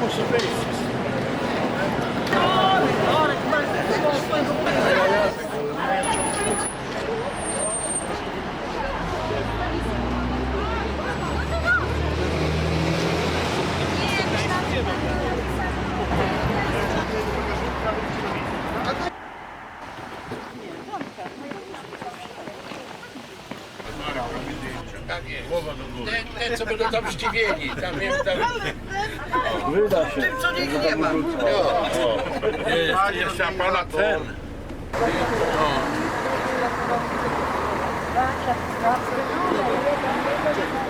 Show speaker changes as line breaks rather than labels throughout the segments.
musi być.
Tak jest. Te, te co będą tam zdziwieni, tam wiem, tam...
Wyda się.
Jest jeszcze pana ten.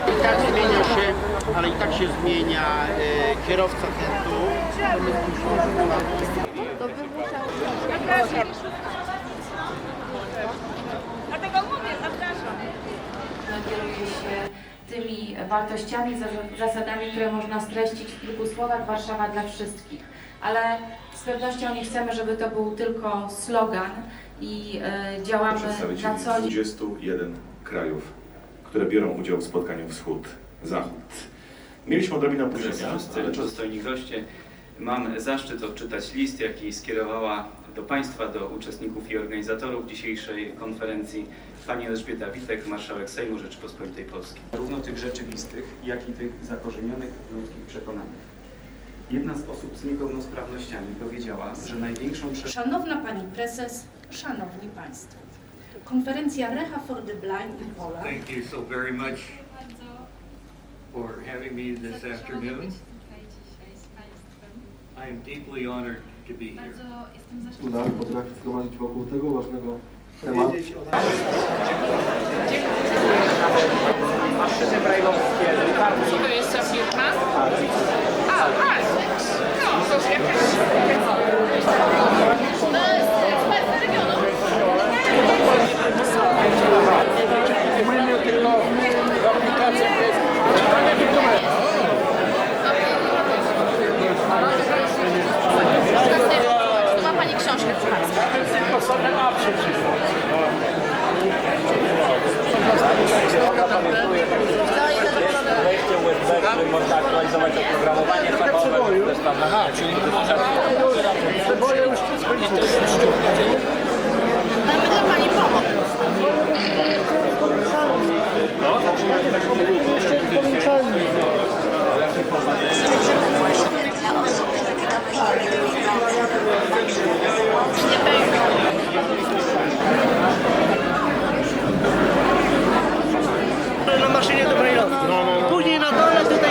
I tak zmienia się, ale i tak się zmienia e, kierowca ten tu.
Dlatego mówię, zapraszam.
kieruje się tymi wartościami, za- zasadami, które można streścić w kilku słowach Warszawa dla wszystkich. Ale z pewnością nie chcemy, żeby to był tylko slogan i e, działamy
przedstawicieli
na co dzień.
21 krajów, które biorą udział w spotkaniu Wschód-Zachód. Mieliśmy odrobinę opóźnienia, ale czas
Dostojni goście, mam zaszczyt odczytać list, jaki skierowała do Państwa, do uczestników i organizatorów dzisiejszej konferencji Pani Elżbieta Witek, Marszałek Sejmu Rzeczypospolitej Polskiej.
zarówno tych rzeczywistych, jak i tych zakorzenionych w ludzkich przekonaniach. Jedna z osób z niepełnosprawnościami powiedziała, że największą prze...
Szanowna Pani Prezes, Szanowni Państwo. Konferencja Reha for the Blind in Poland
Thank you so very much for having me this afternoon. I am deeply honored to be here.
uda potrafi zgromadzić wokół tego ważnego tematu.
To jest ta firma? A, tak. No, to jest jakaś...
Ma Pani książkę
Wejście USB, w którym można aktualizować oprogramowanie samochodowe. Też tam Aha, czyli
Ale my dla Pani pomóc.
Na maszynie do brajlowki. Później na dole tutaj...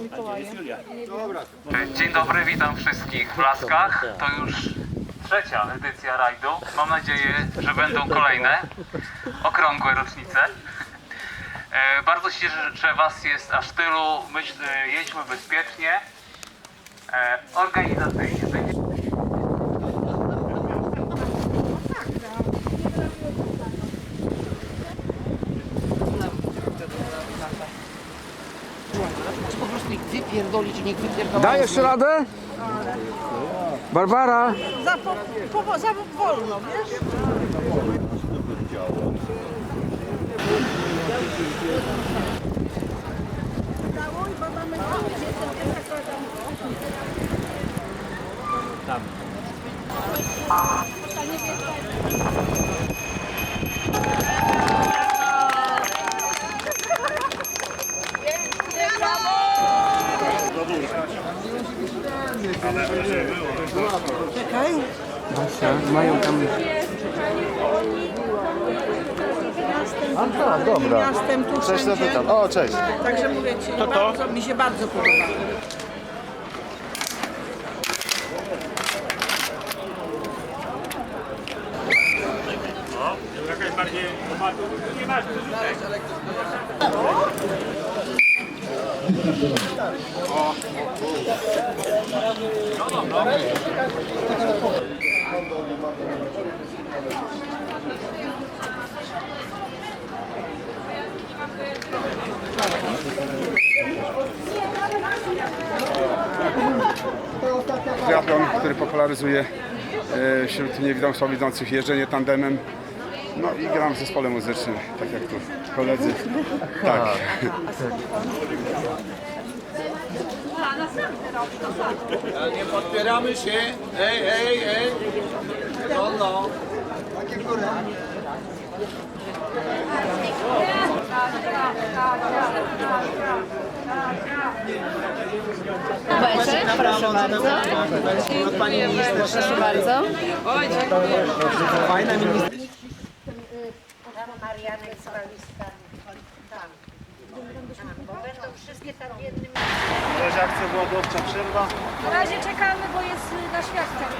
Dzień dobry, witam wszystkich w Laskach. To już trzecia edycja rajdu. Mam nadzieję, że będą kolejne okrągłe rocznice. E, Bardzo się cieszę, że Was jest aż tylu. Myśl, e, jedźmy bezpiecznie. E, Organizacyjnie.
Ich wypierdolić i niech wypierdolą.
Dajesz radę? Barbara!
Za, po, po, za wolno, wiesz?
Mają tam... A tak, dobra.
Miastem tu
Cześć,
wszędzie.
zapytam. O, cześć.
Także mówię Ci, bardzo, mi się bardzo podoba.
Jakaś bardziej, nie
triatlon, który popularyzuje e, wśród niewidomych, słabowidzących jeżdżenie tandemem. No i gram w zespole muzycznym, tak jak tu koledzy. Tak.
Nie podpieramy się. Ej, ej, ej. No, no.
Beczek, proszę bardzo. Pani minister, proszę bardzo. Oj, dziękuję.
Fajna minister.
Mariany z Walizka. Tam. Bo będą wszystkie tam w jednym...
W razie akcja głodowcza przerwa.
Na razie czekamy, bo jest na świadkach.